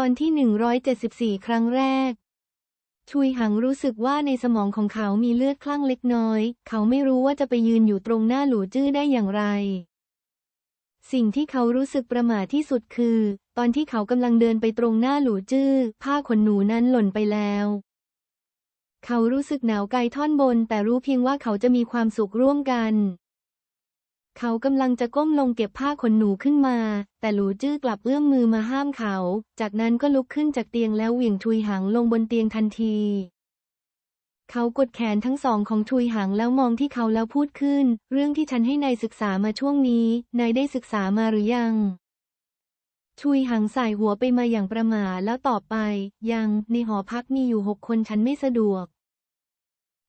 ตอนที่ 174 ครั้งแรก ชุยหังรู้สึกว่าในสมองของเขามีเลือดคลั่งเล็กน้อย เขาไม่รู้ว่าจะไปยืนอยู่ตรงหน้าหลูจื้อได้อย่างไร สิ่งที่เขารู้สึกประหม่าที่สุดคือ ตอนที่เขากำลังเดินไปตรงหน้าหลูจื้อ ผ้าขนหนูนั้นหล่นไปแล้วเขารู้สึกหนาวไกลท่อนบน แต่รู้เพียงว่าเขาจะมีความสุขร่วมกัน เขากำลังจะก้มลงเก็บผ้าขนหนูขึ้นมา แต่หลูจื้อกลับเอื้อมมือมาห้ามเขา จากนั้นก็ลุกขึ้นจากเตียงแล้วเหวี่ยงทุยหังลงบนเตียงทันที เขากดแขนทั้งสองของทุยหังแล้วมองที่เขาแล้วพูดขึ้น เรื่องที่ฉันให้นายศึกษามาช่วงนี้ นายได้ศึกษามาหรือยังชุยหังใส่หัวไปมาอย่างประหม่าแล้วตอบไป ยัง ในหอพักมีอยู่หกคนฉันไม่สะดวก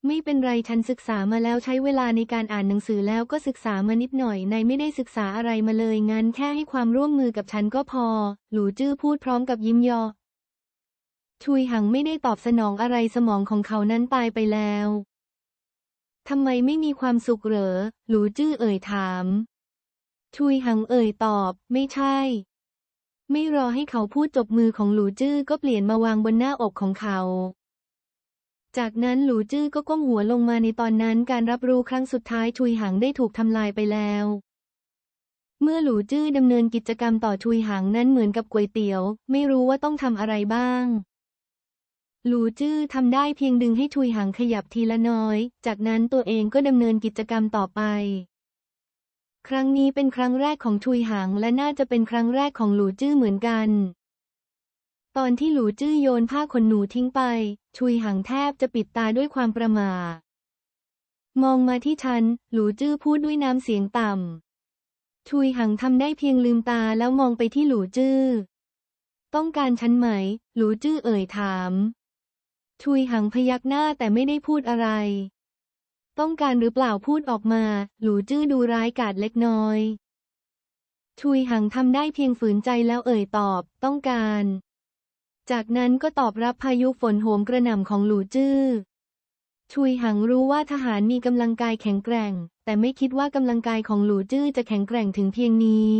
ไม่เป็นไรฉันศึกษามาแล้วใช้เวลาในการอ่านหนังสือแล้วก็ศึกษามานิดหน่อยนายไม่ได้ศึกษาอะไรมาเลยงั้นแค่ให้ความร่วมมือกับฉันก็พอ หลูจื้อพูดพร้อมกับยิ้มยอ ชุยหังไม่ได้ตอบสนองอะไรสมองของเขานั้นตายไปแล้วทำไมไม่มีความสุขเหรอ หลูจื้อเอ่ยถาม ชุยหังเอ่ยตอบ ไม่ใช่ ไม่รอให้เขาพูดจบมือของหลูจื้อก็เปลี่ยนมาวางบนหน้าอกของเขา จากนั้นหลูจื้อก็ก้มหัวลงมาในตอนนั้นการรับรู้ครั้งสุดท้ายชุยหังได้ถูกทำลายไปแล้ว เมื่อหลูจื้อดำเนินกิจกรรมต่อชุยหังนั้นเหมือนกับก๋วยเตี๋ยว ไม่รู้ว่าต้องทำอะไรบ้าง หลูจื้อทำได้เพียงดึงให้ชุยหังขยับทีละน้อย จากนั้นตัวเองก็ดำเนินกิจกรรมต่อไป ครั้งนี้เป็นครั้งแรกของชุยหังและน่าจะเป็นครั้งแรกของหลูจื้อเหมือนกัน ตอนที่หลูจื้อโยนผ้าขนหนูทิ้งไป ชุยหังแทบจะปิดตาด้วยความประหม่ามองมาที่ฉัน หลูจื้อพูดด้วยน้ำเสียงต่ำ ชุยหังทำได้เพียงลืมตาแล้วมองไปที่หลูจื้อ ต้องการฉันไหม หลูจื้อเอ่ยถาม ชุยหังพยักหน้าแต่ไม่ได้พูดอะไร ต้องการหรือเปล่าพูดออกมา หลูจื้อดูร้ายกาจเล็กน้อย ชุยหังทำได้เพียงฝืนใจแล้วเอ่ยตอบ ต้องการ จากนั้นก็ตอบรับพายุฝนโหมกระหน่ำของหลูจื้อ ชุยหังรู้ว่าทหารมีกำลังกายแข็งแกร่ง แต่ไม่คิดว่ากำลังกายของหลูจื้อจะแข็งแกร่งถึงเพียงนี้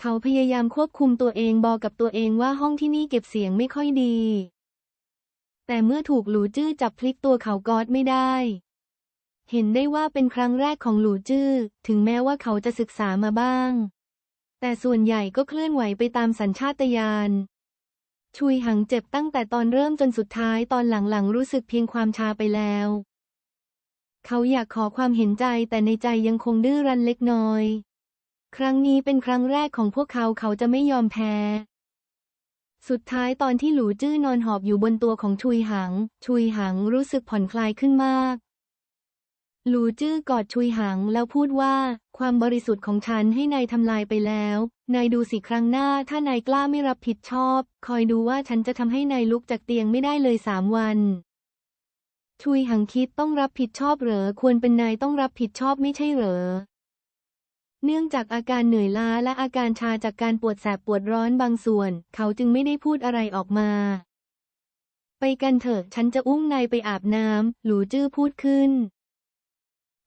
เขาพยายามควบคุมตัวเองบอกกับตัวเองว่าห้องที่นี่เก็บเสียงไม่ค่อยดี แต่เมื่อถูกหลูจื้อจับพลิกตัวเขากอดไม่ได้ เห็นได้ว่าเป็นครั้งแรกของหลูจื้อ ถึงแม้ว่าเขาจะศึกษามาบ้าง แต่ส่วนใหญ่ก็เคลื่อนไหวไปตามสัญชาตญาณ ชุยหังเจ็บตั้งแต่ตอนเริ่มจนสุดท้ายตอนหลังๆ รู้สึกเพียงความชาไปแล้ว เขาอยากขอความเห็นใจแต่ในใจยังคงดื้อรั้นเล็กน้อย ครั้งนี้เป็นครั้งแรกของพวกเขาเขาจะไม่ยอมแพ้ สุดท้ายตอนที่หลูจื้อนอนหอบอยู่บนตัวของชุยหัง ชุยหังรู้สึกผ่อนคลายขึ้นมาก หลูจื้อกอดชุยหังแล้วพูดว่า ความบริสุทธิ์ของฉันให้นายทำลายไปแล้ว นายดูสิครั้งหน้าถ้านายกล้าไม่รับผิดชอบ คอยดูว่าฉันจะทำให้นายลุกจากเตียงไม่ได้เลยสามวันชุยหังคิดต้องรับผิดชอบเหรอ ควรเป็นนายต้องรับผิดชอบไม่ใช่เหรอ เนื่องจากอาการเหนื่อยล้าและอาการชาจากการปวดแสบปวดร้อนบางส่วน เขาจึงไม่ได้พูดอะไรออกมา ไปกันเถอะ ฉันจะอุ้มนายไปอาบน้ำหลูจื้อพูดขึ้น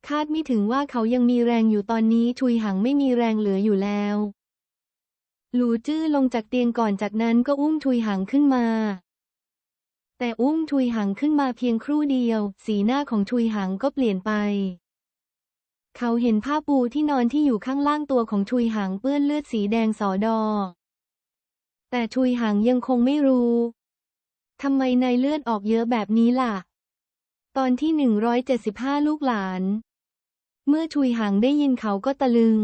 คาดไม่ถึงว่าเขายังมีแรงอยู่ตอนนี้ชุยหังไม่มีแรงเหลืออยู่แล้ว หลูจื้อลงจากเตียงก่อนจากนั้นก็อุ้มชุยหังขึ้นมา แต่อุ้มชุยหังขึ้นมาเพียงครู่เดียว สีหน้าของชุยหังก็เปลี่ยนไป เขาเห็นผ้าปูที่นอนที่อยู่ข้างล่างตัวของชุยหังเปื้อนเลือดสีแดงสอดอ แต่ชุยหังยังคงไม่รู้ทำไมในเลือดออกเยอะแบบนี้ล่ะ ตอนที่ 175 ลูกหลาน เมื่อชุยหังได้ยินเขาก็ตะลึง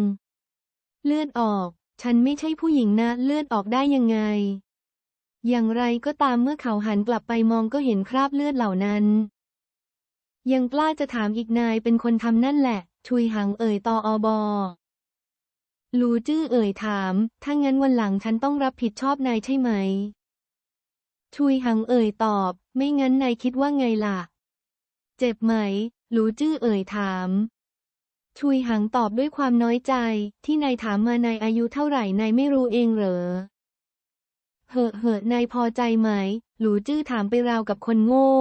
เลือดออก ฉันไม่ใช่ผู้หญิงนะ เลือดออกได้ยังไง อย่างไรก็ตามเมื่อเขาหันกลับไปมองก็เห็นคราบเลือดเหล่านั้น ยังกล้าจะถามอีกนายเป็นคนทำนั่นแหละ ชุยหังเอ่ยตออบอลูจื้อเอ่ยถาม ถ้างั้นวันหลังฉันต้องรับผิดชอบนายใช่ไหม ชุยหังเอ่ยตอบ ไม่งั้นนายคิดว่าไงล่ะ เจ็บไหม หลูจื้อเอ่ยถาม ชุยหังตอบด้วยความน้อยใจ ที่นายถามมานายอายุเท่าไหร่นายไม่รู้เองเหรอ เหอะเหอะนายพอใจไหม หลูจื้อถามไปราวกับคนโง่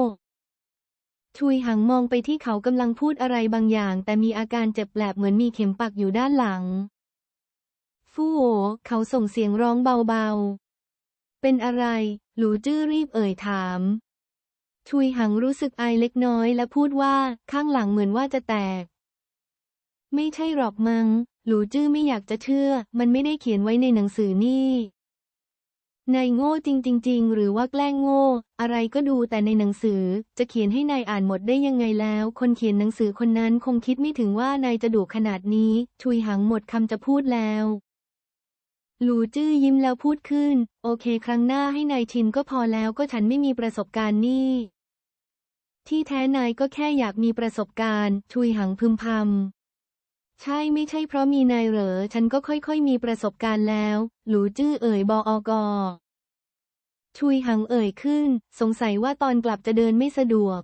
ชุยหังมองไปที่เขากำลังพูดอะไรบางอย่าง แต่มีอาการเจ็บแปลบเหมือนมีเข็มปักอยู่ด้านหลัง ฟู่โอเขาส่งเสียงร้องเบาๆ เป็นอะไร หลูจื้อรีบเอ่ยถามชุยหังรู้สึกไอเล็กน้อยและพูดว่าข้างหลังเหมือนว่าจะแตก ไม่ใช่หรอกมังหลูจื้อไม่อยากจะเชื่อ มันไม่ได้เขียนไว้ในหนังสือนี่นายโง่จริงๆหรือว่าแกล้งโง่ อะไรก็ดูแต่ในหนังสือ จะเขียนให้นายอ่านหมดได้ยังไงแล้ว คนเขียนหนังสือคนนั้นคงคิดไม่ถึงว่านายจะดุขนาดนี้ ชุยหังหมดคำจะพูดแล้วหลูจื้อยิ้มแล้วพูดขึ้น โอเคครั้งหน้าให้นายชินก็พอแล้วก็ฉันไม่มีประสบการณ์นี่ ที่แท้นายก็แค่อยากมีประสบการณ์ ชุยหังพึมพำ ใช่ไม่ใช่เพราะมีนายเหรอ ฉันก็ค่อยๆ มีประสบการณ์แล้ว หลูจื้อเอ่ยบออกชุยหังเอ่ยขึ้น สงสัยว่าตอนกลับจะเดินไม่สะดวก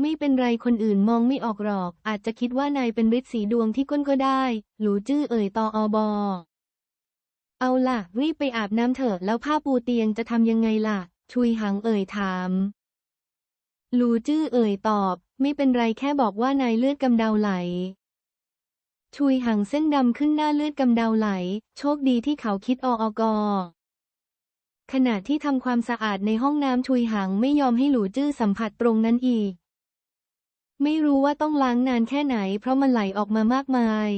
ไม่เป็นไรคนอื่นมองไม่ออกหรอก อาจจะคิดว่านายเป็นฤทธิ์สีดวงที่ก้นก็ได้ หลูจื้อเอ่ยตออบอเอาล่ะ รีบไปอาบน้ำเถอะแล้วผ้าปูเตียงจะทำยังไงล่ะ ชุยหังเอ่ยถามหลูจื้อเอ่ยตอบ ไม่เป็นไรแค่บอกว่านายเลือดกำเดาไหล ชุยหังเส้นดำขึ้นหน้าเลือดกำเดาไหล โชคดีที่เขาคิดออกอขณะที่ทำความสะอาดในห้องน้ำชุยหังไม่ยอมให้หลูจื้อสัมผัสตรงนั้นอีก ไม่รู้ว่าต้องล้างนานแค่ไหน เพราะมันไหลออกมามากมาย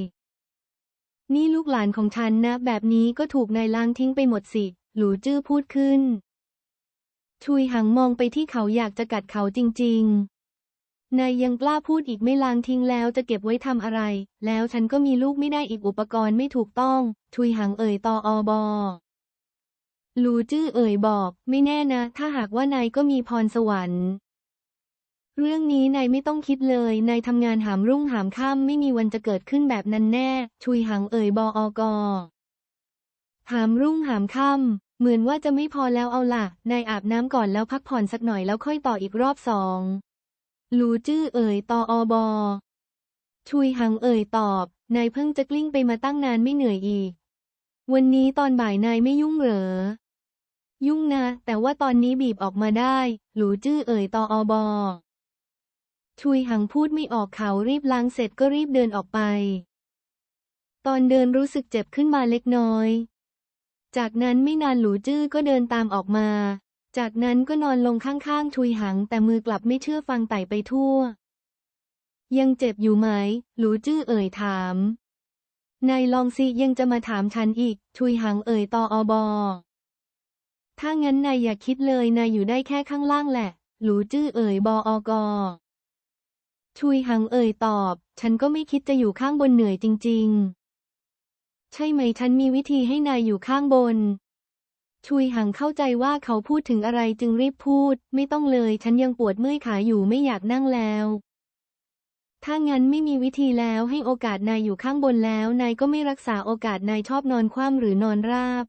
นี่ลูกหลานของฉันนะ แบบนี้ก็ถูกนายล้างทิ้งไปหมดสิ หลูจื้อพูดขึ้น ชุยหังมองไปที่เขาอยากจะกัดเขาจริง ๆ นายยังกล้าพูดอีกไม่ล้างทิ้งแล้วจะเก็บไว้ทำอะไร แล้วฉันก็มีลูกไม่ได้อีกอุปกรณ์ไม่ถูกต้องชุยหังเอ่ยตออบอลูจื้อเอ่ยบอก ไม่แน่นะ ถ้าหากว่านายก็มีพรสวรรค์ เรื่องนี้นายไม่ต้องคิดเลย นายทำงานหามรุ่งหามค่ำไม่มีวันจะเกิดขึ้นแบบนั้นแน่ ชุยหังเอ่ยบออกหามรุ่งหามค่ำเหมือนว่าจะไม่พอแล้วเอาล่ะ นายอาบน้ำก่อนแล้วพักผ่อนสักหน่อยแล้วค่อยต่ออีกรอบสอง ลูจื้อเอ่ยตออบอชุยหังเอ่ยตอบ นายเพิ่งจะกลิ้งไปมาตั้งนานไม่เหนื่อยอีก วันนี้ตอนบ่ายนายไม่ยุ่งเหรอ ยุ่งนะ แต่ว่าตอนนี้บีบออกมาได้ หลูจื้อเอ่ยตออบอชุยหังพูดไม่ออกเขารีบล้างเสร็จก็รีบเดินออกไป ตอนเดินรู้สึกเจ็บขึ้นมาเล็กน้อย จากนั้นไม่นานหลูจื้อก็เดินตามออกมา จากนั้นก็นอนลงข้างๆชุยหัง แต่มือกลับไม่เชื่อฟังไต่ไปทั่ว ยังเจ็บอยู่ไหม หลูจื้อเอ่ยถาม นายลองสิยังจะมาถามฉันอีกชุยหังเอ่ยตออบอ ถ้างั้นนายอย่าคิดเลยนายอยู่ได้แค่ข้างล่างแหละ หลูจื้อเอ่ยบออกชุยหังเอ่ยตอบ ฉันก็ไม่คิดจะอยู่ข้างบนเหนื่อยจริง ๆ ใช่ไหมฉันมีวิธีให้นายอยู่ข้างบน ชุยหังเข้าใจว่าเขาพูดถึงอะไรจึงรีบพูด ไม่ต้องเลย ฉันยังปวดเมื่อยขาอยู่ไม่อยากนั่งแล้ว ถ้างั้นไม่มีวิธีแล้วให้โอกาสนายอยู่ข้างบนแล้ว นายก็ไม่รักษาโอกาสนายชอบนอนคว่ำหรือนอนราบ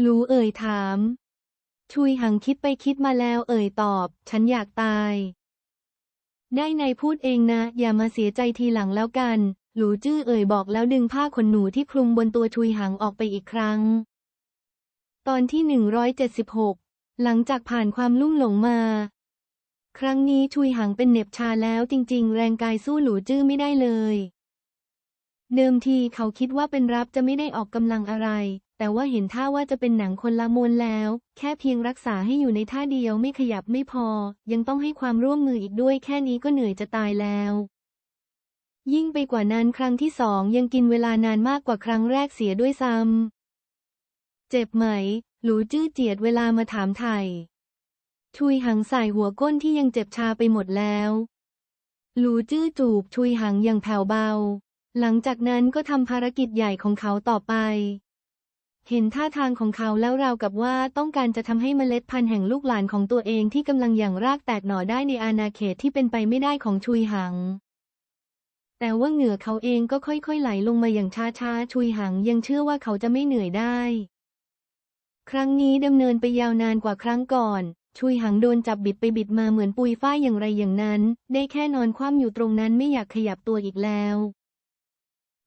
หลูเอ่ยถาม ชุยหังคิดไปคิดมาแล้วเอ่ยตอบ ฉันอยากตาย ได้นายพูดเองนะ อย่ามาเสียใจทีหลังแล้วกัน หลูจื้อเอ่ยบอกแล้วดึงผ้าขนหนูที่คลุมบนตัวชุยหังออกไปอีกครั้ง ตอนที่ 176 หลังจากผ่านความลุ่มหลงมา ครั้งนี้ชุยหังเป็นเน็บชาแล้วจริง ๆ แรงกายสู้หลูจื้อไม่ได้เลย เดิมทีเขาคิดว่าเป็นรับจะไม่ได้ออกกำลังอะไร แต่ว่าเห็นท่าว่าจะเป็นหนังคนละมวลแล้ว แค่เพียงรักษาให้อยู่ในท่าเดียวไม่ขยับไม่พอ ยังต้องให้ความร่วมมืออีกด้วยแค่นี้ก็เหนื่อยจะตายแล้วยิ่งไปกว่านั้นครั้งที่สองยังกินเวลานานมากกว่าครั้งแรกเสียด้วยซ้ำ เจ็บไหม หลูจื้อเจียดเวลามาถามไทย ชุยหังใส่หัวก้นที่ยังเจ็บชาไปหมดแล้ว หลูจื้อจูบชุยหังอย่างแผ่วเบา หลังจากนั้นก็ทำภารกิจใหญ่ของเขาต่อไป เห็นท่าทางของเขาแล้วราวกับว่าต้องการจะทำให้เมล็ดพันธุ์แห่งลูกหลานของตัวเองที่กำลังอย่างรากแตกหน่อได้ในอาณาเขตที่เป็นไปไม่ได้ของชุยหังแต่ว่าเหงื่อเขาเองก็ค่อยๆ ไหลลงมาอย่างช้าๆ ชุยหังยังเชื่อว่าเขาจะไม่เหนื่อยได้ ครั้งนี้ดำเนินไปยาวนานกว่าครั้งก่อน ชุยหังโดนจับบิดไปบิดมาเหมือนปุยฝ้ายอย่างไรอย่างนั้น ได้แค่นอนคว่ำอยู่ตรงนั้นไม่อยากขยับตัวอีกแล้ว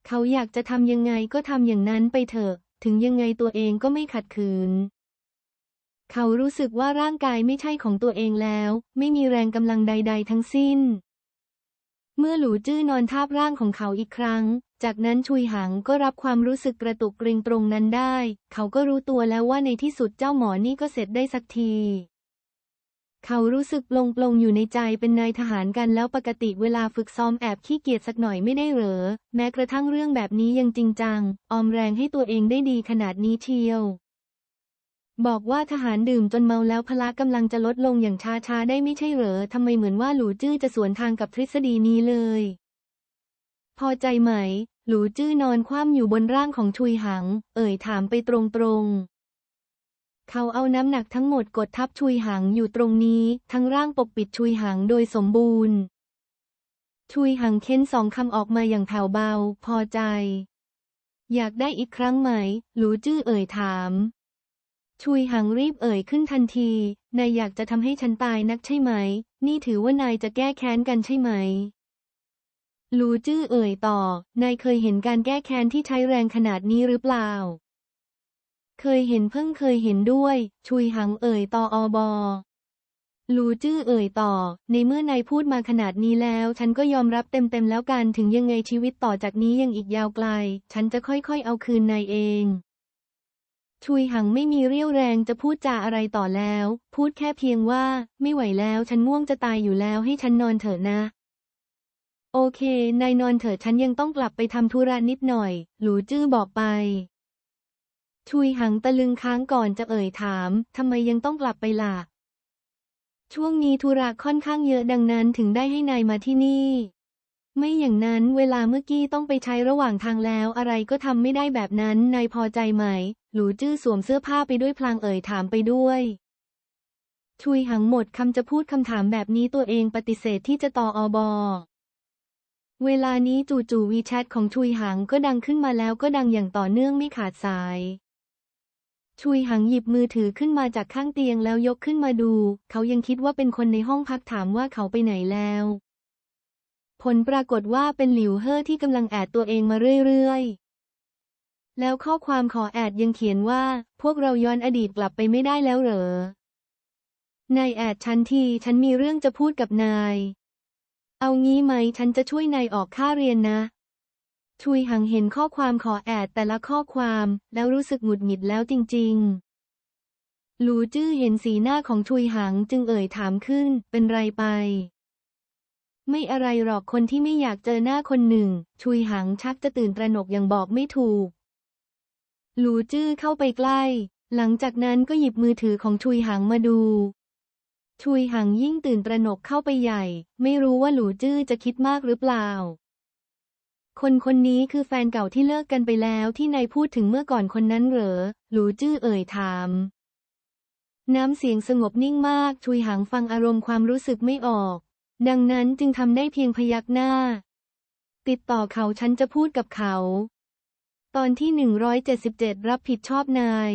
เขาอยากจะทำยังไงก็ทำอย่างนั้นไปเถอะ ถึงยังไงตัวเองก็ไม่ขัดขืน เขารู้สึกว่าร่างกายไม่ใช่ของตัวเองแล้ว ไม่มีแรงกำลังใด ๆ ทั้งสิ้น เมื่อหลูจื้อนอนทาบร่างของเขาอีกครั้ง จากนั้นชุยหังก็รับความรู้สึกกระตุกเกรงตรงนั้นได้ เขาก็รู้ตัวแล้วว่าในที่สุดเจ้าหมอนี่ก็เสร็จได้สักที เขารู้สึกลงปลงๆอยู่ในใจเป็นนายทหารกันแล้วปกติเวลาฝึกซ้อมแอบขี้เกียจสักหน่อยไม่ได้เหรอ แม้กระทั่งเรื่องแบบนี้ยังจริงจัง ออมแรงให้ตัวเองได้ดีขนาดนี้เชียวบอกว่าทหารดื่มจนเมาแล้วพละกำลังจะลดลงอย่างช้าๆได้ไม่ใช่เหรอ ทำไมเหมือนว่าหลูจื้อจะสวนทางกับทฤษฎีนี้เลย พอใจไหม หลูจื้อนอนคว่ำอยู่บนร่างของชุยหัง เอ่ยถามไปตรงๆ เขาเอาน้ำหนักทั้งหมดกดทับชุยหังอยู่ตรงนี้ ทั้งร่างปกปิดชุยหังโดยสมบูรณ์ ชุยหังเค้นสองคำออกมาอย่างแผ่วเบา พอใจ อยากได้อีกครั้งไหม หลูจื้อเอ่ยถาม ชุยหังรีบเอ่ยขึ้นทันที นายอยากจะทำให้ฉันตายนักใช่ไหม นี่ถือว่านายจะแก้แค้นกันใช่ไหม ลูจื้อเอ่ยต่อ นายเคยเห็นการแก้แค้นที่ใช้แรงขนาดนี้หรือเปล่า เคยเห็นเพิ่งเคยเห็นด้วย ชุยหังเอ่ยต่ออบอลูจื้อเอ่ยต่อ ในเมื่อนายพูดมาขนาดนี้แล้ว ฉันก็ยอมรับเต็มๆแล้วกันถึงยังไงชีวิตต่อจากนี้ยังอีกยาวไกล ฉันจะค่อยๆเอาคืนนายเอง ชุยหังไม่มีเรี่ยวแรงจะพูดจาอะไรต่อแล้ว พูดแค่เพียงว่า ไม่ไหวแล้วฉันง่วงจะตายอยู่แล้วให้ฉันนอนเถอะนะ โอเค นายนอนเถอะฉันยังต้องกลับไปทำธุระนิดหน่อย หลูจื้อบอกไป ชุยหังตะลึงค้างก่อนจะเอ่ยถามทำไมยังต้องกลับไปล่ะ ช่วงนี้ธุระค่อนข้างเยอะดังนั้นถึงได้ให้นายมาที่นี่ ไม่อย่างนั้นเวลาเมื่อกี้ต้องไปใช้ระหว่างทางแล้ว อะไรก็ทำไม่ได้แบบนั้น นายพอใจไหม หลูจื้อสวมเสื้อผ้าไปด้วยพลางเอ่ยถามไปด้วยชุยหังหมดคำจะพูดคำถามแบบนี้ตัวเองปฏิเสธที่จะต่ออบอ เวลานี้จู่ๆวีแชทของชุยหังก็ดังขึ้นมาแล้วก็ดังอย่างต่อเนื่องไม่ขาดสาย ชุยหังหยิบมือถือขึ้นมาจากข้างเตียงแล้วยกขึ้นมาดู เขายังคิดว่าเป็นคนในห้องพักถามว่าเขาไปไหนแล้ว ผลปรากฏว่าเป็นหลิวเฮ่อที่กำลังแอดตัวเองมาเรื่อยๆ แล้วข้อความขอแอดยังเขียนว่า พวกเราย้อนอดีตกลับไปไม่ได้แล้วเหรอนายแอดฉันทีฉันมีเรื่องจะพูดกับนาย เอางี้ไหมฉันจะช่วยนายออกค่าเรียนนะชุยหังเห็นข้อความขอแอดแต่ละข้อความแล้วรู้สึกหงุดหงิดแล้วจริง ๆ หลูจื้อเห็นสีหน้าของชุยหังจึงเอ่ยถามขึ้น เป็นไรไป ไม่อะไรหรอกคนที่ไม่อยากเจอหน้าคนหนึ่งชุยหังชักจะตื่นตระหนกอย่างบอกไม่ถูก หลูจื้อเข้าไปใกล้ หลังจากนั้นก็หยิบมือถือของชุยหังมาดู ชุยหังยิ่งตื่นตระหนกเข้าไปใหญ่ ไม่รู้ว่าหลูจื้อจะคิดมากหรือเปล่า คนคนนี้คือแฟนเก่าที่เลิกกันไปแล้วที่นายพูดถึงเมื่อก่อนคนนั้นเหรอ หลูจื้อเอ่ยถาม น้ำเสียงสงบนิ่งมากชุยหังฟังอารมณ์ความรู้สึกไม่ออก ดังนั้นจึงทำได้เพียงพยักหน้า ติดต่อเขาฉันจะพูดกับเขา ตอนที่ 177 รับผิดชอบนาย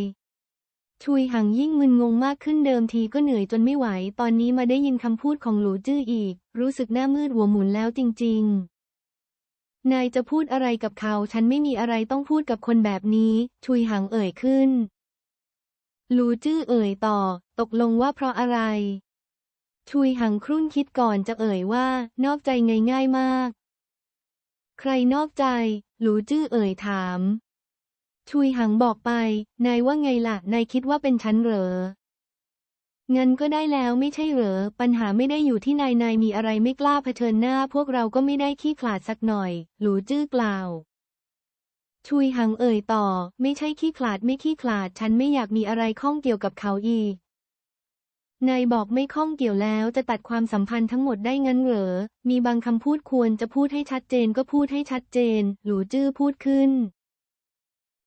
ชุยหังยิ่งมึนงงมากขึ้นเดิมทีก็เหนื่อยจนไม่ไหว ตอนนี้มาได้ยินคำพูดของหลูจื้ออีก รู้สึกหน้ามืดหัวหมุนแล้วจริง ๆ นายจะพูดอะไรกับเขา ฉันไม่มีอะไรต้องพูดกับคนแบบนี้ ชุยหังเอ่ยขึ้น หลูจื้อเอ่ยต่อ ตกลงว่าเพราะอะไร ชุยหังครุ่นคิดก่อนจะเอ่ยว่า นอกใจง่ายๆมาก ใครนอกใจ หลูจื้อเอ่ยถาม ชุยหังบอกไป นายว่าไงล่ะ นายคิดว่าเป็นฉันเหรอ งั้นก็ได้แล้วไม่ใช่เหรอ ปัญหาไม่ได้อยู่ที่นายนายมีอะไรไม่กล้าเผชิญหน้า พวกเราก็ไม่ได้ขี้ขลาดสักหน่อย หลูจื้อกล่าว ชุยหังเอ่ยต่อ ไม่ใช่ขี้ขลาดไม่ขี้ขลาด ฉันไม่อยากมีอะไรข้องเกี่ยวกับเขาอีกนายบอกไม่ข้องเกี่ยวแล้วจะตัดความสัมพันธ์ทั้งหมดได้งั้นเหรอ มีบางคำพูดควรจะพูดให้ชัดเจนก็พูดให้ชัดเจน หลูจื้อพูดขึ้น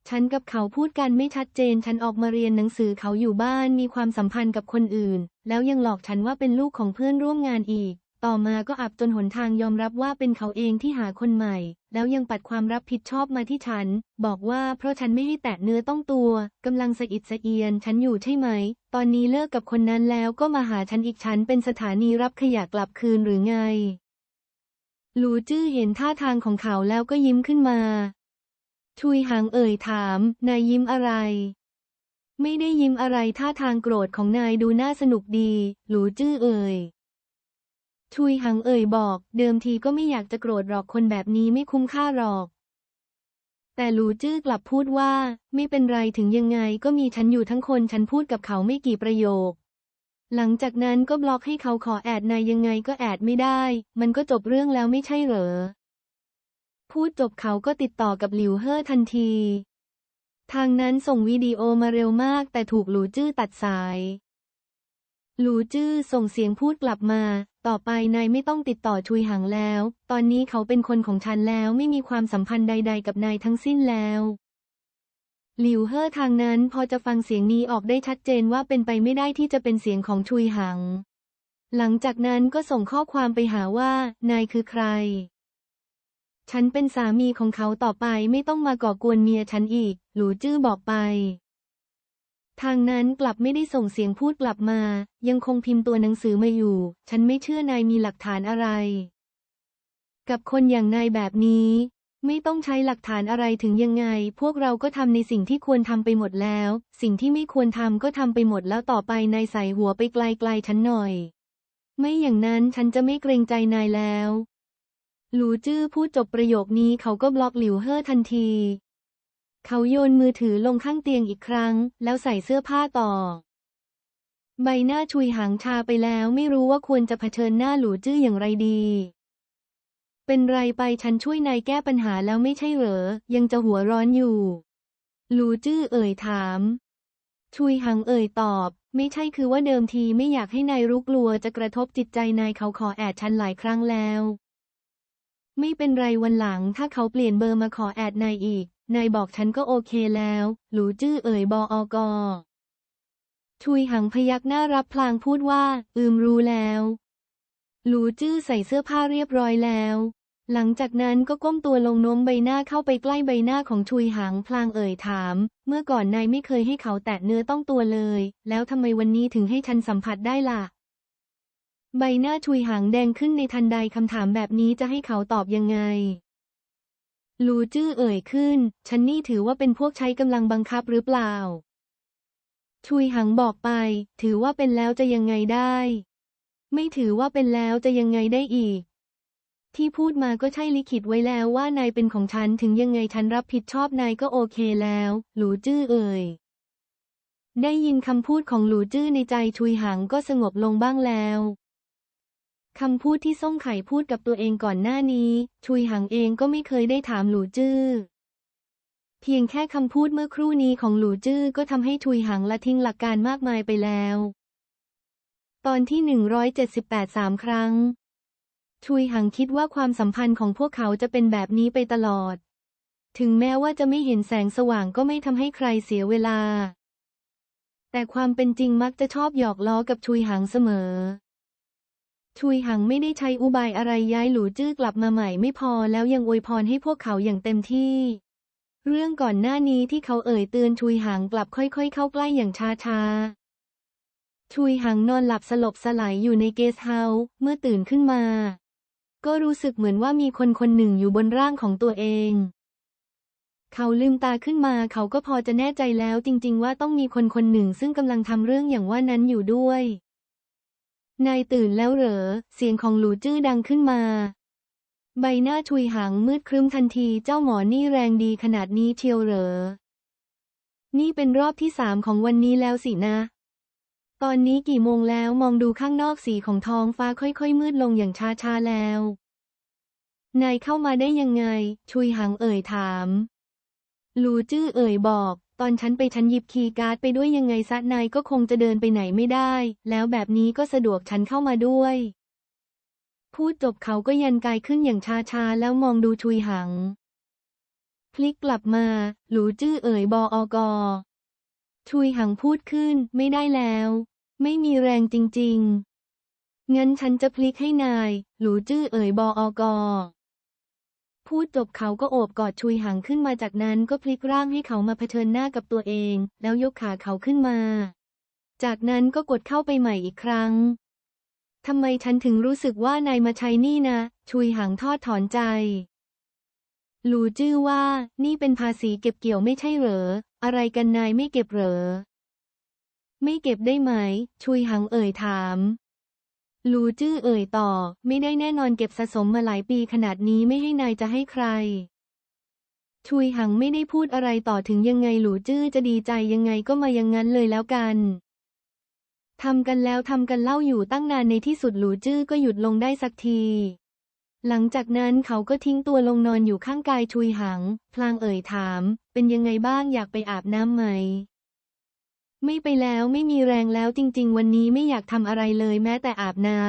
ฉันกับเขาพูดกันไม่ชัดเจน ฉันออกมาเรียนหนังสือเขาอยู่บ้านมีความสัมพันธ์กับคนอื่น แล้วยังหลอกฉันว่าเป็นลูกของเพื่อนร่วมงานอีก ต่อมาก็อับจนหนทางยอมรับว่าเป็นเขาเองที่หาคนใหม่ แล้วยังปัดความรับผิดชอบมาที่ฉัน บอกว่าเพราะฉันไม่ให้แตะเนื้อต้องตัวกำลังสะอิดสะเอียน ฉันอยู่ใช่ไหม ตอนนี้เลิกกับคนนั้นแล้วก็มาหาฉันอีกฉันเป็นสถานีรับขยะกลับคืนหรือไงหลูจื้อเห็นท่าทางของเขาแล้วก็ยิ้มขึ้นมา ชุยหางเอ่ยถาม นายยิ้มอะไร ไม่ได้ยิ้มอะไรท่าทางโกรธของนายดูน่าสนุกดี หลูจื้อเอ่ยชุยหังเอ่ยบอก เดิมทีก็ไม่อยากจะโกรธหรอกคนแบบนี้ไม่คุ้มค่าหรอก แต่หลูจื้อกลับพูดว่า ไม่เป็นไรถึงยังไงก็มีฉันอยู่ทั้งคนฉันพูดกับเขาไม่กี่ประโยค หลังจากนั้นก็บล็อกให้เขาขอแอดนายยังไงก็แอดไม่ได้ มันก็จบเรื่องแล้วไม่ใช่เหรอ พูดจบเขาก็ติดต่อกับหลิวเฮ่อทันที ทางนั้นส่งวิดีโอมาเร็วมากแต่ถูกหลูจื้อตัดสาย หลูจื้อส่งเสียงพูดกลับมา ต่อไปนายไม่ต้องติดต่อชุยหังแล้ว ตอนนี้เขาเป็นคนของฉันแล้วไม่มีความสัมพันธ์ใด ๆ กับนายทั้งสิ้นแล้วหลิวเฮ่อทางนั้นพอจะฟังเสียงนี้ออกได้ชัดเจนว่าเป็นไปไม่ได้ที่จะเป็นเสียงของชุยหัง หลังจากนั้นก็ส่งข้อความไปหาว่า นายคือใคร ฉันเป็นสามีของเขาต่อไปไม่ต้องมาก่อกวนเมียฉันอีก หลูจื้อบอกไป ทางนั้นกลับไม่ได้ส่งเสียงพูดกลับมา ยังคงพิมพ์ตัวหนังสือมาอยู่ ฉันไม่เชื่อนายมีหลักฐานอะไร กับคนอย่างนายแบบนี้ ไม่ต้องใช้หลักฐานอะไรถึงยังไง พวกเราก็ทำในสิ่งที่ควรทำไปหมดแล้ว สิ่งที่ไม่ควรทำก็ทำไปหมดแล้วต่อไปนายใส่หัวไปไกลๆฉันหน่อย ไม่อย่างนั้นฉันจะไม่เกรงใจนายแล้ว หลูจื้อพูดจบประโยคนี้เขาก็บล็อกหลิวเฮ่อทันที เขาโยนมือถือลงข้างเตียงอีกครั้ง แล้วใส่เสื้อผ้าต่อ ใบหน้าชุยหางชาไปแล้วไม่รู้ว่าควรจะเผชิญหน้าหลูจื้ออย่างไรดี เป็นไรไปฉันช่วยนายแก้ปัญหาแล้วไม่ใช่เหรอ ยังจะหัวร้อนอยู่ หลูจื้อเอ่ยถาม ชุยหังเอ่ยตอบไม่ใช่คือว่าเดิมทีไม่อยากให้นายรู้กลัวจะกระทบจิตใจนายเขาขอแอดฉันหลายครั้งแล้ว ไม่เป็นไรวันหลังถ้าเขาเปลี่ยนเบอร์มาขอแอดนายอีก นายบอกฉันก็โอเคแล้ว หลูจื้อเอ่ยบออกอชุยหังพยักหน้ารับพลางพูดว่า อืมรู้แล้ว หลูจื้อใส่เสื้อผ้าเรียบร้อยแล้ว หลังจากนั้นก็ก้มตัวลงโน้มใบหน้าเข้าไปใกล้ใบหน้าของชุยหังพลางเอ่ยถาม เมื่อก่อนนายไม่เคยให้เขาแตะเนื้อต้องตัวเลย แล้วทำไมวันนี้ถึงให้ฉันสัมผัสได้ล่ะ ใบหน้าชุยหางแดงขึ้นในทันใดคำถามแบบนี้จะให้เขาตอบยังไง ลูจื้อเอ่ยขึ้น ฉันนี่ถือว่าเป็นพวกใช้กำลังบังคับหรือเปล่า ชุยหังบอกไป ถือว่าเป็นแล้วจะยังไงได้ ไม่ถือว่าเป็นแล้วจะยังไงได้อีก ที่พูดมาก็ใช่ลิขิตไว้แล้วว่านายเป็นของฉันถึงยังไงฉันรับผิดชอบนายก็โอเคแล้ว หลูจื้อเอ่ยได้ยินคำพูดของหลูจื้อในใจชุยหังก็สงบลงบ้างแล้ว คำพูดที่ส่งไข่พูดกับตัวเองก่อนหน้านี้ ชุยหังเองก็ไม่เคยได้ถามหลูจื้อ เพียงแค่คำพูดเมื่อครู่นี้ของหลูจื้อก็ทำให้ชุยหังละทิ้งหลักการมากมายไปแล้ว ตอนที่ 178สามครั้ง ชุยหังคิดว่าความสัมพันธ์ของพวกเขาจะเป็นแบบนี้ไปตลอด ถึงแม้ว่าจะไม่เห็นแสงสว่างก็ไม่ทำให้ใครเสียเวลา แต่ความเป็นจริงมักจะชอบหยอกล้อกับชุยหังเสมอ ชุยหังไม่ได้ใช้อุบายอะไรย้ายหลูจื้อกลับมาใหม่ไม่พอแล้วยังอวยพรให้พวกเขาอย่างเต็มที่ เรื่องก่อนหน้านี้ที่เขาเอ่ยเตือนชุยหังกลับค่อยๆ เข้าใกล้อย่างช้าๆ ชุยหังนอนหลับสลบสลายอยู่ในเกสต์เฮาส์เมื่อตื่นขึ้นมา ก็รู้สึกเหมือนว่ามีคนคนหนึ่งอยู่บนร่างของตัวเอง เขาลืมตาขึ้นมาเขาก็พอจะแน่ใจแล้วจริงๆ ว่าต้องมีคนคนหนึ่งซึ่งกำลังทำเรื่องอย่างว่านั้นอยู่ด้วย นายตื่นแล้วเหรอ เสียงของหลูจื้อดังขึ้นมา ใบหน้าชุยหางมืดครึ้มทันทีเจ้าหมอนี่แรงดีขนาดนี้เชียวเหรอ นี่เป็นรอบที่สามของวันนี้แล้วสินะ ตอนนี้กี่โมงแล้วมองดูข้างนอกสีของท้องฟ้าค่อยๆ มืดลงอย่างช้าๆแล้ว นายเข้ามาได้ยังไง ชุยหางเอ่ยถาม หลูจื้อเอ่ยบอก ตอนฉันไปฉันหยิบคีย์การ์ดไปด้วยยังไงซะนายก็คงจะเดินไปไหนไม่ได้ แล้วแบบนี้ก็สะดวกฉันเข้ามาด้วย พูดจบเขาก็ยันกายขึ้นอย่างช้าๆ แล้วมองดูชุยหัง พลิกกลับมา หลูจื้อเอ่ยบออกอชุยหังพูดขึ้น ไม่ได้แล้ว ไม่มีแรงจริง ๆ งั้นฉันจะพลิกให้นาย หลูจื้อเอ่ยบออกอ พูดจบเขาก็โอบกอดชุยหังขึ้นมาจากนั้นก็พลิกร่างให้เขามาเผชิญหน้ากับตัวเอง แล้วยกขาเขาขึ้นมา จากนั้นก็กดเข้าไปใหม่อีกครั้งทำไมฉันถึงรู้สึกว่านายมาใช้นี่นะ ชุยหังทอดถอนใจ หลูจื้อว่า นี่เป็นภาษีเก็บเกี่ยวไม่ใช่เหรอ อะไรกันนายไม่เก็บเหรอ ไม่เก็บได้ไหม ชุยหังเอ่ยถาม หลูจื้อเอ่ยต่อ ไม่ได้แน่นอนเก็บสะสมมาหลายปีขนาดนี้ไม่ให้นายจะให้ใคร ชุยหังไม่ได้พูดอะไรต่อถึงยังไงหลูจื้อจะดีใจยังไงก็มาอย่างนั้นเลยแล้วกันทำกันแล้วทำกันเล่าอยู่ตั้งนานในที่สุดหลูจื้อก็หยุดลงได้สักที หลังจากนั้นเขาก็ทิ้งตัวลงนอนอยู่ข้างกายชุยหัง พลางเอ่ยถาม เป็นยังไงบ้างอยากไปอาบน้ำไหม ไม่ไปแล้วไม่มีแรงแล้วจริง ๆ วันนี้ไม่อยากทำอะไรเลยแม้แต่อาบน้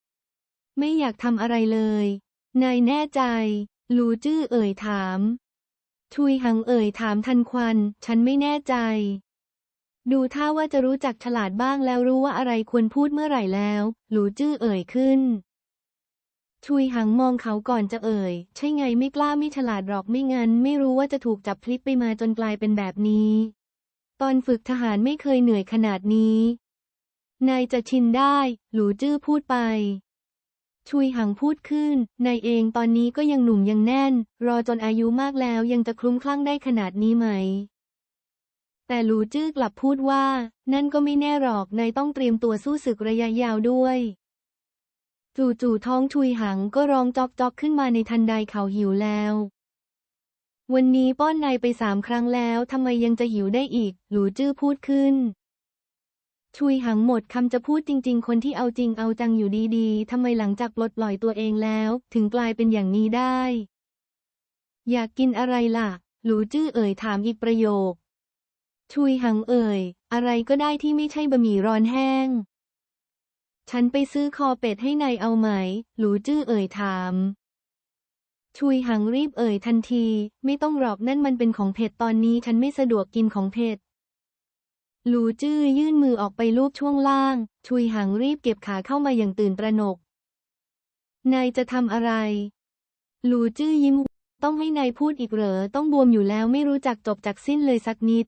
ำไม่อยากทำอะไรเลย นายแน่ใจหลูจื้อเอ่ยถามชุยหังเอ่ยถามทันควัน ฉันไม่แน่ใจ ดูท่าว่าจะรู้จักฉลาดบ้างแล้วรู้ว่าอะไรควรพูดเมื่อไหร่แล้วหลูจื้อเอ่ยขึ้นชุยหังมองเขาก่อนจะเอ่ย ใช่ไงไม่กล้าไม่ฉลาดหรอกไม่งั้น ไม่รู้ว่าจะถูกจับพลิกไปมาจนกลายเป็นแบบนี้ ตอนฝึกทหารไม่เคยเหนื่อยขนาดนี้ นายจะชินได้ หลูจื้อพูดไป ชุยหังพูดขึ้น นายเองตอนนี้ก็ยังหนุ่มยังแน่น รอจนอายุมากแล้วยังจะคลุ้มคลั่งได้ขนาดนี้ไหม แต่หลูจื้อกลับพูดว่า นั่นก็ไม่แน่หรอก นายต้องเตรียมตัวสู้ศึกระยะยาวด้วยจู่ๆท้องชุยหังก็ร้องจอกจอกๆขึ้นมาในทันใดเขาหิวแล้ว วันนี้ป้อนนายไปสามครั้งแล้วทำไมยังจะหิวได้อีก หลูจื้อพูดขึ้น ชุยหังหมดคำจะพูดจริง ๆ คนที่เอาจริงเอาจังอยู่ดีๆทำไมหลังจากปลดปล่อยตัวเองแล้ว ถึงกลายเป็นอย่างนี้ได้ อยากกินอะไรล่ะ หลูจื้อเอ่ยถามอีกประโยค ชุยหังเอ่ย อะไรก็ได้ที่ไม่ใช่บะหมี่ร้อนแห้ง ฉันไปซื้อคอเป็ดให้นายเอาไหม หลูจื้อเอ่ยถาม ชุยหังรีบเอ่ยทันที ไม่ต้องหรอกนั่นมันเป็นของเผ็ดตอนนี้ฉันไม่สะดวกกินของเผ็ดหลูจื้อยื่นมือออกไปลูบช่วงล่าง ชุยหังรีบเก็บขาเข้ามาอย่างตื่นตระหนก นายจะทำอะไร หลูจื้อยิ้ม ต้องให้นายพูดอีกเหรอ ต้องบวมอยู่แล้วไม่รู้จักจบจากสิ้นเลยสักนิด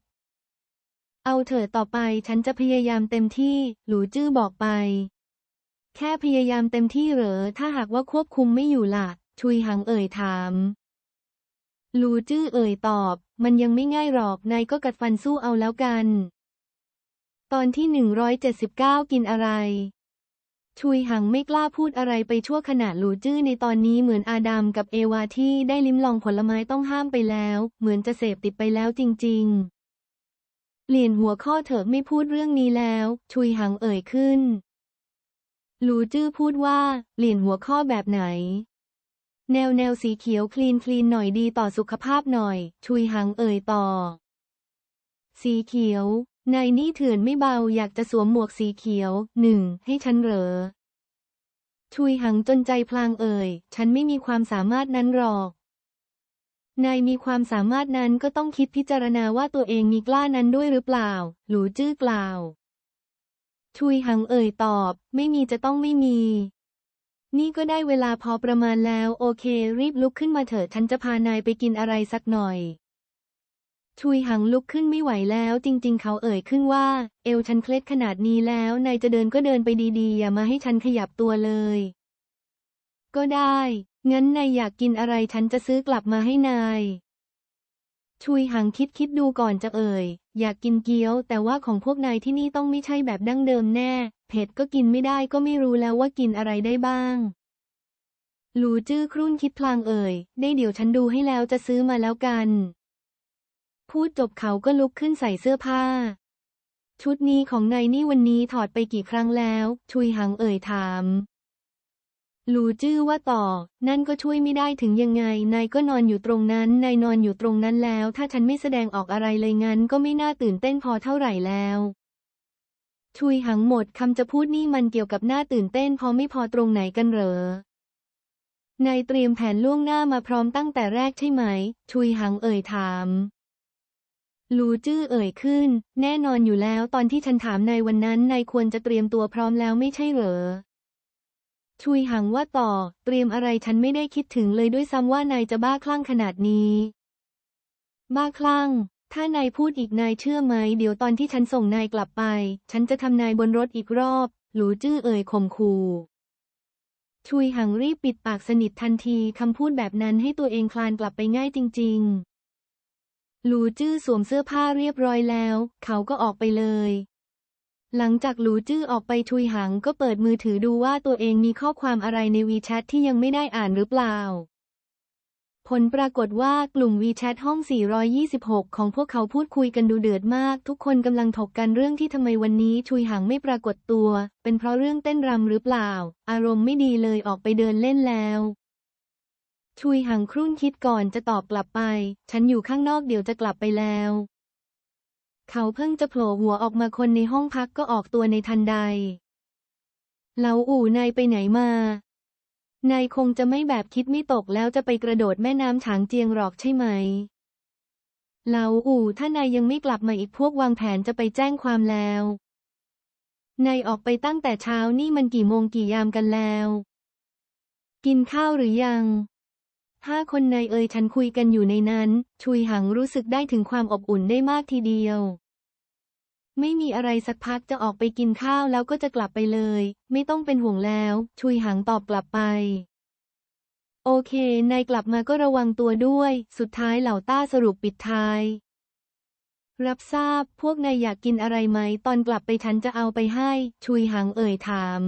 เอาเถอะต่อไปฉันจะพยายามเต็มที่ หลูจื้อบอกไป แค่พยายามเต็มที่เหรอ ถ้าหากว่าควบคุมไม่อยู่ล่ะ ชุยหังเอ่ยถาม ลูจื้อเอ่ยตอบ มันยังไม่ง่ายหรอก นายก็กัดฟันสู้เอาแล้วกัน ตอนที่ 179 กินอะไร ชุยหังไม่กล้าพูดอะไรไปชั่วขณะหลูจื้อในตอนนี้เหมือนอาดัมกับเอวาที่ได้ลิ้มลองผลไม้ต้องห้ามไปแล้ว เหมือนจะเสพติดไปแล้วจริง ๆเปลี่ยนหัวข้อเถอะไม่พูดเรื่องนี้แล้ว ชุยหังเอ่ยขึ้น หลูจื้อพูดว่า เปลี่ยนหัวข้อแบบไหน แนวแนวสีเขียวคลีนคลีนหน่อยดีต่อสุขภาพหน่อย ชุยหังเอ่ยต่อ สีเขียวนายนี่เถื่อนไม่เบาอยากจะสวมหมวกสีเขียว หนึ่ง ให้ฉันเหรอ ชุยหังจนใจพลางเอ่ย ฉันไม่มีความสามารถนั้นหรอก นายมีความสามารถนั้นก็ต้องคิดพิจารณาว่าตัวเองมีกล้านั้นด้วยหรือเปล่า หลูจื้อกล่าว ชุยหังเอ่ยตอบ ไม่มีจะต้องไม่มี นี่ก็ได้เวลาพอประมาณแล้ว โอเค รีบลุกขึ้นมาเถอะฉันจะพานายไปกินอะไรสักหน่อย ชุยหังลุกขึ้นไม่ไหวแล้ว จริง ๆ เขาเอ่ยขึ้นว่า เอวฉันเคล็ดขนาดนี้แล้ว นายจะเดินก็เดินไปดีๆ อย่ามาให้ฉันขยับตัวเลย ก็ได้ งั้นนายอยากกินอะไรฉันจะซื้อกลับมาให้นาย ชุยหังคิดคิดดูก่อนจะเอ่ย อยากกินเกี๊ยว แต่ว่าของพวกนายที่นี่ต้องไม่ใช่แบบดั้งเดิมแน่ เผ็ดก็กินไม่ได้ก็ไม่รู้แล้วว่ากินอะไรได้บ้าง หลูจื้อครุ่นคิดพลางเอ่ย ได้เดี๋ยวฉันดูให้แล้วจะซื้อมาแล้วกัน พูดจบเขาก็ลุกขึ้นใส่เสื้อผ้า ชุดนี้ของนายนี่วันนี้ถอดไปกี่ครั้งแล้ว ชุยหังเอ่ยถาม หลูจื้อว่าต่อ นั่นก็ช่วยไม่ได้ถึงยังไง นายก็นอนอยู่ตรงนั้น นายนอนอยู่ตรงนั้นแล้ว ถ้าฉันไม่แสดงออกอะไรเลยงั้น ก็ไม่น่าตื่นเต้นพอเท่าไหร่แล้วชุยหังหมดคำจะพูดนี่มันเกี่ยวกับหน้าตื่นเต้นพอไม่พอตรงไหนกันเหรอนายเตรียมแผนล่วงหน้ามาพร้อมตั้งแต่แรกใช่ไหม ชุยหังเอ่ยถามลูจื้อเอ่ยขึ้น แน่นอนอยู่แล้วตอนที่ฉันถามนายวันนั้นนายควรจะเตรียมตัวพร้อมแล้วไม่ใช่เหรอ ชุยหังว่าต่อ เตรียมอะไรฉันไม่ได้คิดถึงเลยด้วยซ้ำว่านายจะบ้าคลั่งขนาดนี้ บ้าคลั่ง ถ้านายพูดอีกนายเชื่อไหม เดี๋ยวตอนที่ฉันส่งนายกลับไป ฉันจะทำนายบนรถอีกรอบ หลูจื้อเอ่ยข่มขู่ชุยหังรีบปิดปากสนิททันทีคำพูดแบบนั้นให้ตัวเองคลานกลับไปง่ายจริง ๆ หลูจื้อสวมเสื้อผ้าเรียบร้อยแล้ว เขาก็ออกไปเลย หลังจากหลูจื้อออกไปชุยหังก็เปิดมือถือดูว่าตัวเองมีข้อความอะไรในวีแชทที่ยังไม่ได้อ่านหรือเปล่า ผลปรากฏว่ากลุ่ม WeChat ห้อง 426 ของพวกเขาพูดคุยกันดูเดือดมาก ทุกคนกำลังถกกันเรื่องที่ทำไมวันนี้ชุยหังไม่ปรากฏตัว เป็นเพราะเรื่องเต้นรำหรือเปล่า อารมณ์ไม่ดีเลยออกไปเดินเล่นแล้วชุยหังครุ่นคิดก่อนจะตอบกลับไป ฉันอยู่ข้างนอกเดี๋ยวจะกลับไปแล้ว เขาเพิ่งจะโผล่หัวออกมาคนในห้องพักก็ออกตัวในทันใด เหลาอู่นายไปไหนมา นายคงจะไม่แบบคิดไม่ตกแล้วจะไปกระโดดแม่น้ำฉางเจียงหรอกใช่ไหม เหลาอู่ถ้านายยังไม่กลับมาอีกพวกวางแผนจะไปแจ้งความแล้ว นายออกไปตั้งแต่เช้านี่มันกี่โมงกี่ยามกันแล้ว กินข้าวหรือยัง ถ้าคนในเอ่ยฉันคุยกันอยู่ในนั้น ชุยหังรู้สึกได้ถึงความอบอุ่นได้มากทีเดียว ไม่มีอะไรสักพักจะออกไปกินข้าวแล้วก็จะกลับไปเลย ไม่ต้องเป็นห่วงแล้ว ชุยหังตอบกลับไป โอเค นายกลับมาก็ระวังตัวด้วย สุดท้ายเหล่าต้าสรุปปิดท้าย รับทราบพวกนายอยากกินอะไรไหม ตอนกลับไปฉันจะเอาไปให้ ชุยหังเอ่ยถาม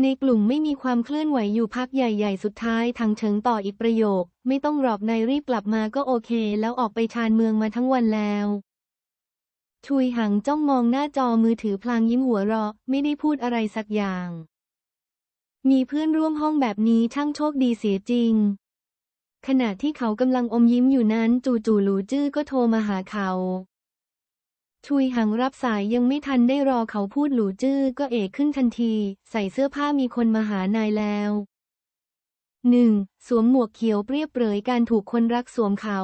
ในกลุ่มไม่มีความเคลื่อนไหวอยู่พักใหญ่ๆ สุดท้ายทางเฉิงต่ออีกประโยค ไม่ต้องหรอกนายรีบกลับมาก็โอเค แล้วออกไปชานเมืองมาทั้งวันแล้วชุยหังจ้องมองหน้าจอมือถือพลางยิ้มหัวเราะ ไม่ได้พูดอะไรสักอย่าง มีเพื่อนร่วมห้องแบบนี้ช่างโชคดีเสียจริง ขณะที่เขากำลังอมยิ้มอยู่นั้น จู่ๆหลูจื้อก็โทรมาหาเขา ชุยหังรับสายยังไม่ทันได้รอเขาพูดหลูจื้อก็เอกขึ้นทันที ใส่เสื้อผ้ามีคนมาหานายแล้วหนึ่งสวมหมวกเขียวเปรียบเปรยการถูกคนรักสวมเขา